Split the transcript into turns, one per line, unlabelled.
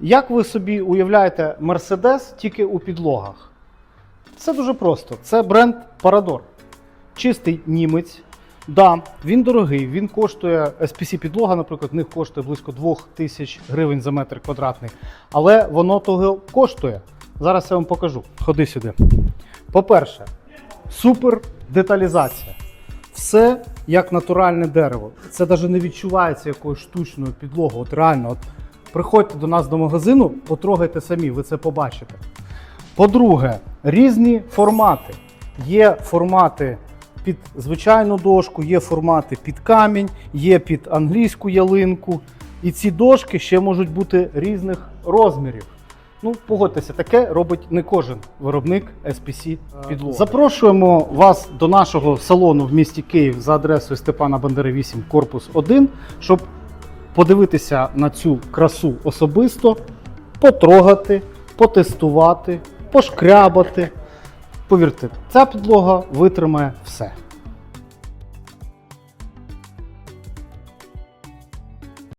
Як ви собі уявляєте Mercedes тільки у підлогах? Це дуже просто. Це бренд Parador. Чистий німець. Да, він дорогий, він коштує SPC підлога, наприклад, в них коштує близько 2000 гривень за метр квадратний. Але воно того коштує. Зараз я вам покажу. Ходи сюди. По-перше, супер деталізація. Все як натуральне дерево. Це навіть не відчувається якоюсь штучною підлогою. От реально, от приходьте до нас до магазину, потрогайте самі, ви це побачите. По-друге, різні формати. Є формати під звичайну дошку, є формати під камінь, є під англійську ялинку. І ці дошки ще можуть бути різних розмірів. Ну, погодьтеся, таке робить не кожен виробник SPC підлог. Запрошуємо вас до нашого салону в місті Київ за адресою Степана Бандери 8, корпус 1, щоб подивитися на цю красу особисто, потрогати, потестувати, пошкрябати. Повірте, ця підлога витримає все.